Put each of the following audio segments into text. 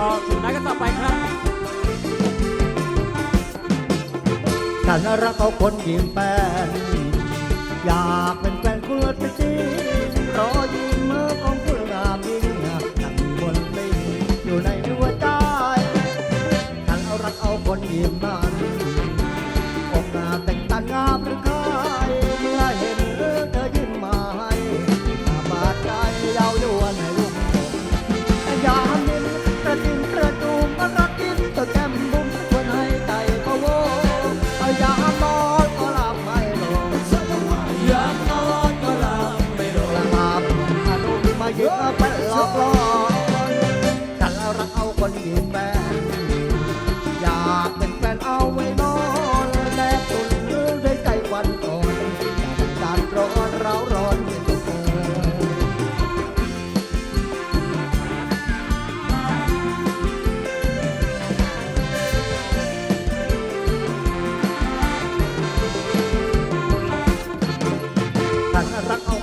ลองชนะกันต่อไปครับฉันรักเขาคนยิ้มแป้น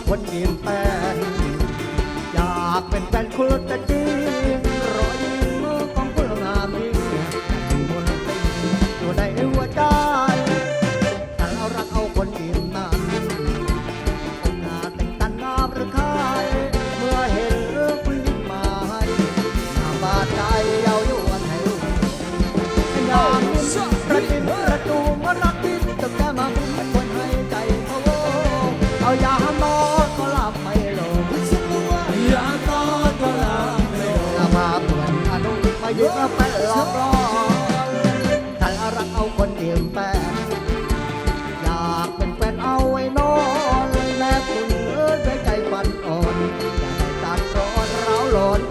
คนเปลี่ยนแปลงอยากเป็นแฟนคุณแต่จริง ยืมเป็นลอกล่อถ้ารักเอาคนเดียวแปอยากเป็นแฟนเอาไว้นอนแม่คุณเอ้ยใจฝันอ่อนอยากตัดร้อนร้าวหลอน